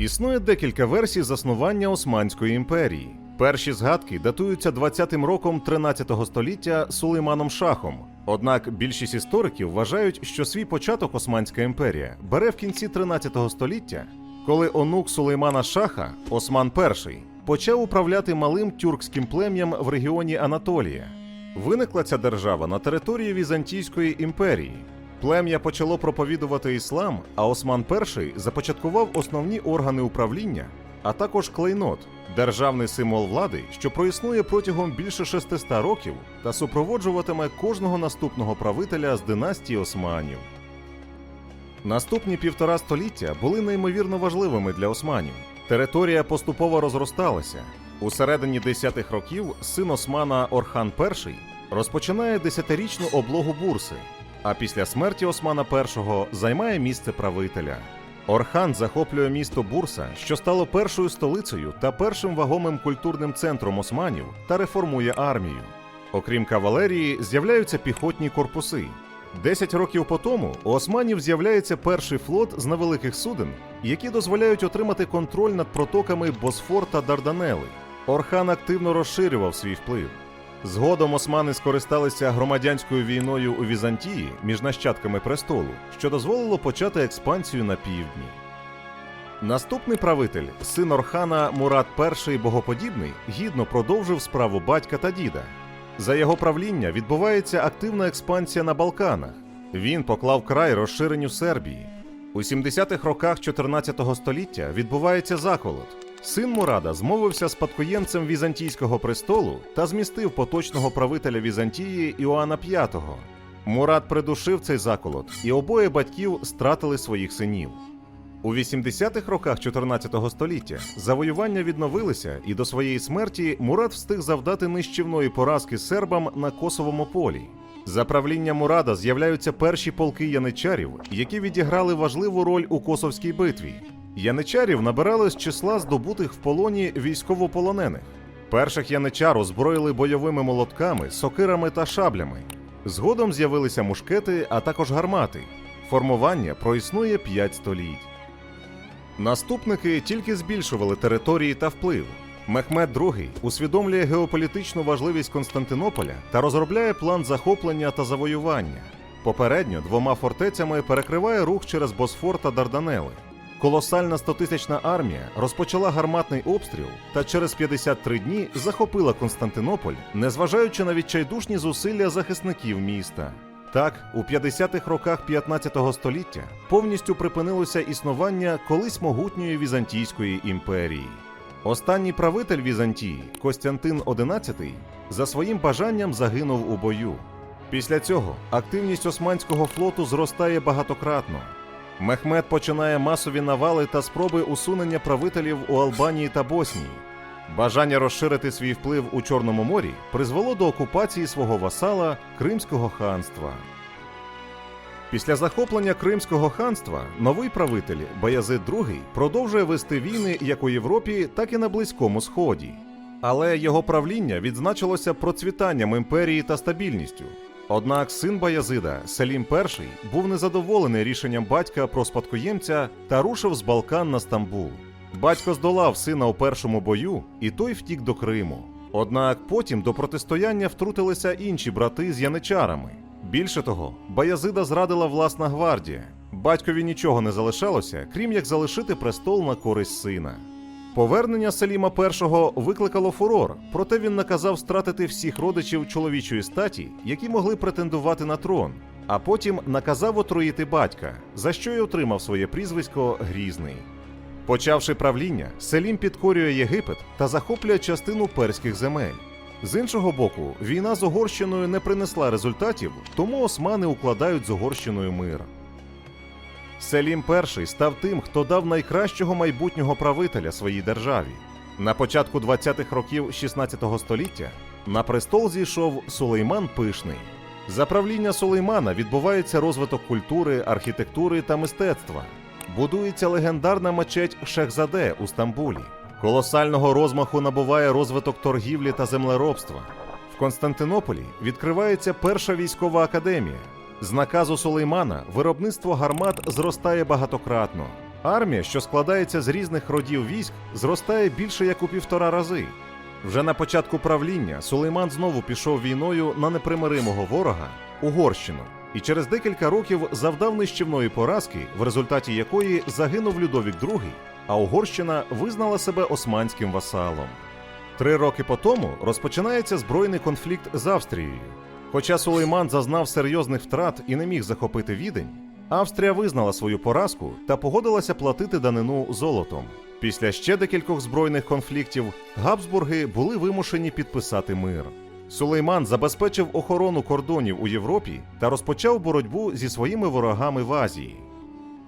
Існує декілька версій заснування Османської імперії. Перші згадки датуються 20-м роком 13 століття Сулейманом Шахом. Однак більшість істориків вважають, що свій початок Османська імперія бере в кінці 13 століття, коли онук Сулеймана Шаха, Осман І, почав управляти малим тюркським плем'ям в регіоні Анатолія. Виникла ця держава на території Візантійської імперії. Плем'я почало проповідувати іслам, а Осман І започаткував основні органи управління, а також клейнот державний символ влади, що проіснує протягом більше 600 років та супроводжуватиме кожного наступного правителя з династії Османів. Наступні півтора століття були неймовірно важливими для османів. Територія поступово розросталася. У середині 10-х років син Османа Орхан І розпочинає десятирічну облогу бурси, а після смерті Османа І займає місце правителя. Орхан захоплює місто Бурса, що стало першою столицею та першим вагомим культурним центром османів, та реформує армію. Окрім кавалерії, з'являються піхотні корпуси. Десять років по тому у османів з'являється перший флот з невеликих суден, які дозволяють отримати контроль над протоками Босфор та Дарданели. Орхан активно розширював свій вплив. Згодом османи скористалися громадянською війною у Візантії між нащадками престолу, що дозволило почати експансію на півдні. Наступний правитель, син Орхана Мурат І Богоподібний, гідно продовжив справу батька та діда. За його правління відбувається активна експансія на Балканах. Він поклав край розширенню Сербії. У 70-х роках 14 століття відбувається заколот. Син Мурада змовився спадкоємцем візантійського престолу та змістив поточного правителя Візантії Іоанна V. Мурад придушив цей заколот, і обоє батьків стратили своїх синів. У 80-х роках 14 століття завоювання відновилися, і до своєї смерті Мурад встиг завдати нищівної поразки сербам на Косовому полі. За правління Мурада з'являються перші полки яничарів, які відіграли важливу роль у Косовській битві. Яничарів набирали з числа здобутих в полоні військовополонених. Перших яничар озброїли бойовими молотками, сокирами та шаблями. Згодом з'явилися мушкети, а також гармати. Формування проіснує 5 століть. Наступники тільки збільшували території та вплив. Мехмед II усвідомлює геополітичну важливість Константинополя та розробляє план захоплення та завоювання. Попередньо двома фортецями перекриває рух через Босфор та Дарданели. Колосальна стотисячна армія розпочала гарматний обстріл та через 53 дні захопила Константинополь, незважаючи на відчайдушні зусилля захисників міста. Так, у 50-х роках 15 століття повністю припинилося існування колись могутньої Візантійської імперії. Останній правитель Візантії, Костянтин XI, за своїм бажанням загинув у бою. Після цього активність османського флоту зростає багатократно. Мехмед починає масові навали та спроби усунення правителів у Албанії та Боснії. Бажання розширити свій вплив у Чорному морі призвело до окупації свого васала Кримського ханства. Після захоплення Кримського ханства новий правитель Баязид II продовжує вести війни як у Європі, так і на Близькому Сході. Але його правління відзначилося процвітанням імперії та стабільністю. Однак син Баязида, Селім І, був незадоволений рішенням батька про спадкоємця та рушив з Балкан на Стамбул. Батько здолав сина у першому бою, і той втік до Криму. Однак потім до протистояння втрутилися інші брати з яничарами. Більше того, Баязида зрадила власна гвардія. Батькові нічого не залишалося, крім як залишити престол на користь сина. Повернення Селіма І викликало фурор, проте він наказав стратити всіх родичів чоловічої статі, які могли претендувати на трон, а потім наказав отруїти батька, за що й отримав своє прізвисько Грізний. Почавши правління, Селім підкорює Єгипет та захоплює частину перських земель. З іншого боку, війна з Угорщиною не принесла результатів, тому османи укладають з Угорщиною мир. Селім І став тим, хто дав найкращого майбутнього правителя своїй державі. На початку 20-х років 16 століття на престол зійшов Сулейман Пишний. За правління Сулеймана відбувається розвиток культури, архітектури та мистецтва. Будується легендарна мечеть Шехзаде у Стамбулі. Колосального розмаху набуває розвиток торгівлі та землеробства. В Константинополі відкривається перша військова академія. З наказу Сулеймана виробництво гармат зростає багатократно. Армія, що складається з різних родів військ, зростає більше як у півтора рази. Вже на початку правління Сулейман знову пішов війною на непримиримого ворога Угорщину, і через декілька років завдав нищівної поразки, в результаті якої загинув Людовік II, а Угорщина визнала себе османським васалом. Три роки по тому розпочинається збройний конфлікт з Австрією. Хоча Сулейман зазнав серйозних втрат і не міг захопити відень, Австрія визнала свою поразку та погодилася платити данину золотом. Після ще декількох збройних конфліктів Габсбурги були вимушені підписати мир. Сулейман забезпечив охорону кордонів у Європі та розпочав боротьбу зі своїми ворогами в Азії.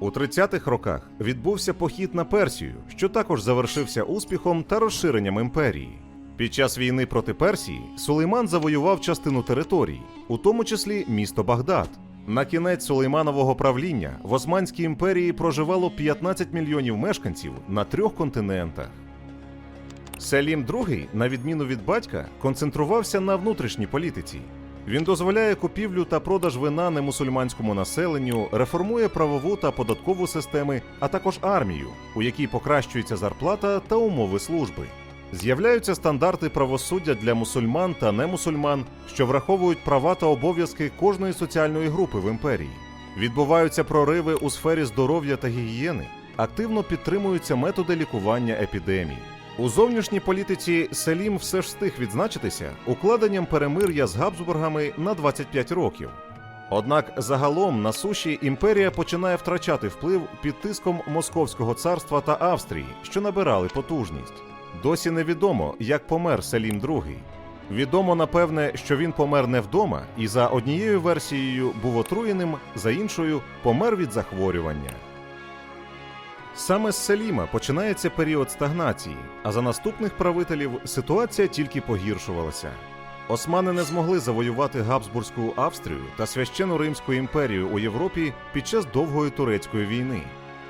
У 30-х роках відбувся похід на Персію, що також завершився успіхом та розширенням імперії. Під час війни проти Персії Сулейман завоював частину територій, у тому числі місто Багдад. На кінець Сулейманового правління в Османській імперії проживало 15 мільйонів мешканців на трьох континентах. Селім II, на відміну від батька, концентрувався на внутрішній політиці. Він дозволяє купівлю та продаж вина немусульманському населенню, реформує правову та податкову системи, а також армію, у якій покращується зарплата та умови служби. З'являються стандарти правосуддя для мусульман та немусульман, що враховують права та обов'язки кожної соціальної групи в імперії. Відбуваються прориви у сфері здоров'я та гігієни, активно підтримуються методи лікування епідемій. У зовнішній політиці Селім все ж встиг відзначитися укладенням перемир'я з Габсбургами на 25 років. Однак загалом на суші імперія починає втрачати вплив під тиском Московського царства та Австрії, що набирали потужність. Досі невідомо, як помер Селім II. Відомо, напевне, що він помер не вдома і за однією версією був отруєним, за іншою помер від захворювання. Саме з Селіма починається період стагнації, а за наступних правителів ситуація тільки погіршувалася. Османи не змогли завоювати Габсбурзьку Австрію та священну Римську імперію у Європі під час довгої турецької війни.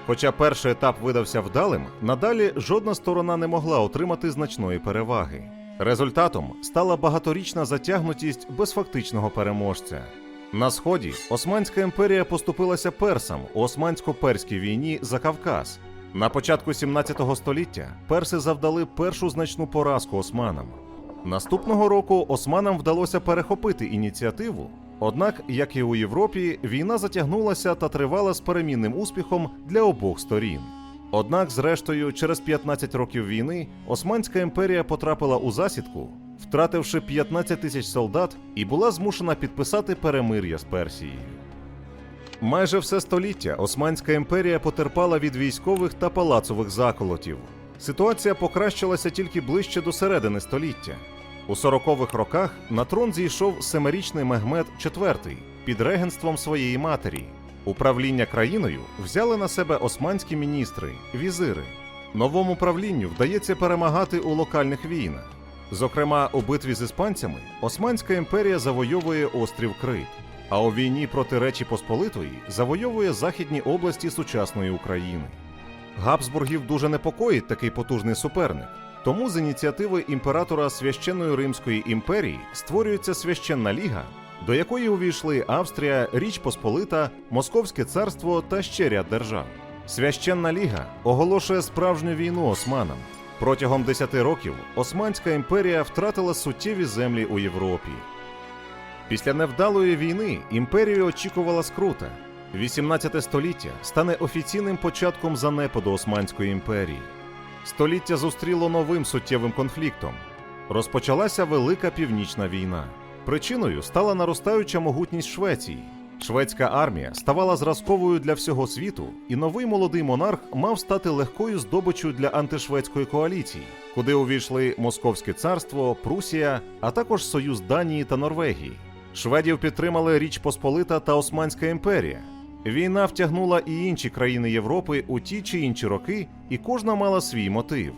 Хоча перший етап видався вдалим, надалі жодна сторона не могла отримати значної переваги. Результатом стала багаторічна затягнутість без фактичного переможця. На сході Османська імперія поступилася персам у османсько-перській війні за Кавказ. На початку 17 століття перси завдали першу значну поразку османам. Наступного року османам вдалося перехопити ініціативу. Однак, як і у Європі, війна затягнулася та тривала з перемінним успіхом для обох сторін. Однак, зрештою, через 15 років війни Османська імперія потрапила у засідку, втративши 15 тисяч солдат, і була змушена підписати перемир'я з Персією. Майже все століття Османська імперія потерпала від військових та палацових заколотів. Ситуація покращилася тільки ближче до середини століття. У 40-х роках на трон зійшов семирічний Мехмед IV під регенством своєї матері. Управління країною взяли на себе османські міністри, візири. Новому правлінню вдається перемагати у локальних війнах. Зокрема, у битві з іспанцями Османська імперія завойовує острів Крит, а у війні проти Речі Посполитої завойовує західні області сучасної України. Габсбургів дуже непокоїть такий потужний суперник. Тому з ініціативи імператора Священної Римської імперії створюється священна ліга, до якої увійшли Австрія, Річ Посполита, Московське царство та ще ряд держав. Священна ліга оголошує справжню війну османам. Протягом 10 років Османська імперія втратила суттєві землі у Європі. Після невдалої війни імперію очікувала скрута. 18 століття стане офіційним початком занепаду Османської імперії. Століття зустріло новим суттєвим конфліктом. Розпочалася Велика Північна війна. Причиною стала наростаюча могутність Швеції. Шведська армія ставала зразковою для всього світу, і новий молодий монарх мав стати легкою здобиччю для антишведської коаліції, куди увійшли Московське царство, Прусія, а також Союз Данії та Норвегії. Шведів підтримали Річ Посполита та Османська імперія. Війна втягнула і інші країни Європи у ті чи інші роки, і кожна мала свій мотив.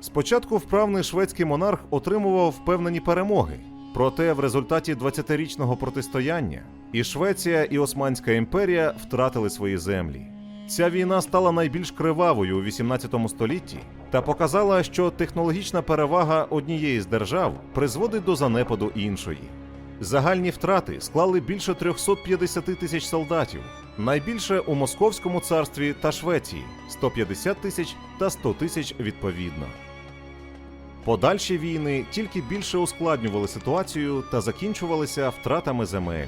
Спочатку вправний шведський монарх отримував впевнені перемоги, проте в результаті 20-річного протистояння і Швеція, і Османська імперія втратили свої землі. Ця війна стала найбільш кривавою у 18 столітті та показала, що технологічна перевага однієї з держав призводить до занепаду іншої. Загальні втрати склали більше 350 тисяч солдатів, Найбільше у Московському царстві та Швеції 150 тисяч та 100 тисяч відповідно. Подальші війни тільки більше ускладнювали ситуацію та закінчувалися втратами земель.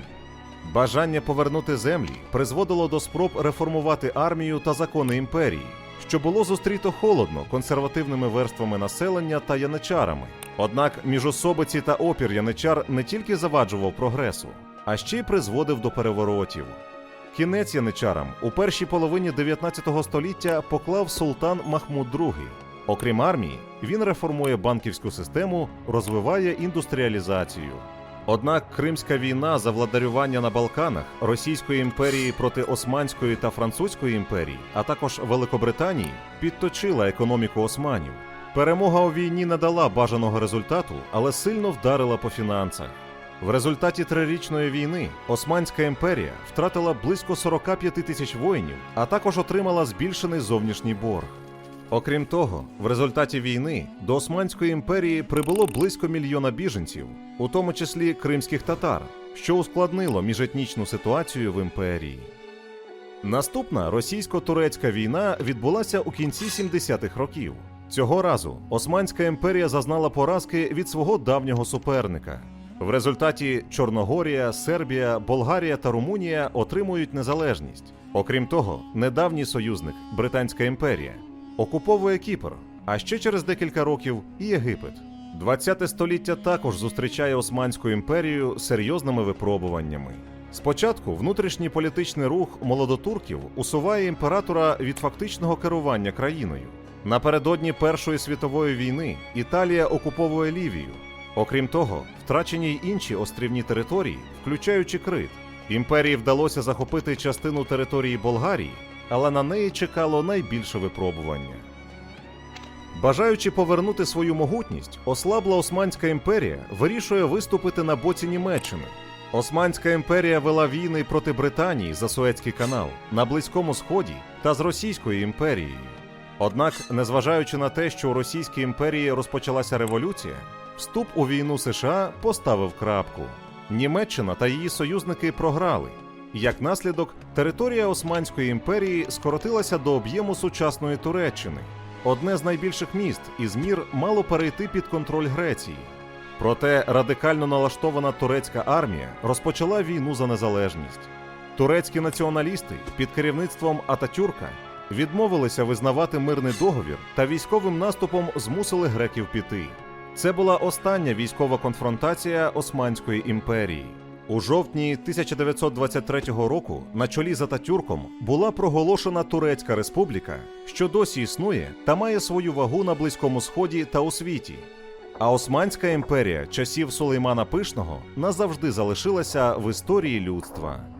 Бажання повернути землі призводило до спроб реформувати армію та закони імперії, що було зустріто холодно консервативними верствами населення та яничарами. Однак міжособиці та опір яничар не тільки заваджував прогресу, а ще й призводив до переворотів. Кінець яничарам у першій половині 19 століття поклав султан Махмуд II. Окрім армії, він реформує банківську систему, розвиває індустріалізацію. Однак Кримська війна за владарювання на Балканах Російської імперії проти Османської та Французької імперії, а також Великобританії, підточила економіку османів. Перемога у війні не дала бажаного результату, але сильно вдарила по фінансах. В результаті трирічної війни Османська імперія втратила близько 45 тисяч воїнів, а також отримала збільшений зовнішній борг. Окрім того, в результаті війни до Османської імперії прибуло близько мільйона біженців, у тому числі кримських татар, що ускладнило міжетнічну ситуацію в імперії. Наступна російсько-турецька війна відбулася у кінці 70-х років. Цього разу Османська імперія зазнала поразки від свого давнього суперника. В результаті Чорногорія, Сербія, Болгарія та Румунія отримують незалежність. Окрім того, недавній союзник Британська імперія окуповує Кіпр, а ще через декілька років і Єгипет. 20 століття також зустрічає Османську імперію серйозними випробуваннями. Спочатку внутрішній політичний рух молодотурків усуває імператора від фактичного керування країною. Напередодні Першої світової війни Італія окуповує Лівію. Окрім того, втрачені й інші острівні території, включаючи Крит. Імперії вдалося захопити частину території Болгарії, але на неї чекало найбільше випробування. Бажаючи повернути свою могутність, ослабла Османська імперія вирішує виступити на боці Німеччини. Османська імперія вела війни проти Британії за Суецький канал на Близькому Сході та з Російською імперією. Однак, незважаючи на те, що у Російській імперії розпочалася революція, вступ у війну США поставив крапку. Німеччина та її союзники програли. Як наслідок, територія Османської імперії скоротилася до об'єму сучасної Туреччини. Одне з найбільших міст Ізмір мало перейти під контроль Греції. Проте радикально налаштована турецька армія розпочала війну за незалежність. Турецькі націоналісти під керівництвом Ататюрка відмовилися визнавати мирний договір та військовим наступом змусили греків піти. Це була остання військова конфронтація Османської імперії. У жовтні 1923 року на чолі з Ататюрком була проголошена Турецька Республіка, що досі існує та має свою вагу на Близькому Сході та у світі. А Османська імперія часів Сулеймана Пишного назавжди залишилася в історії людства.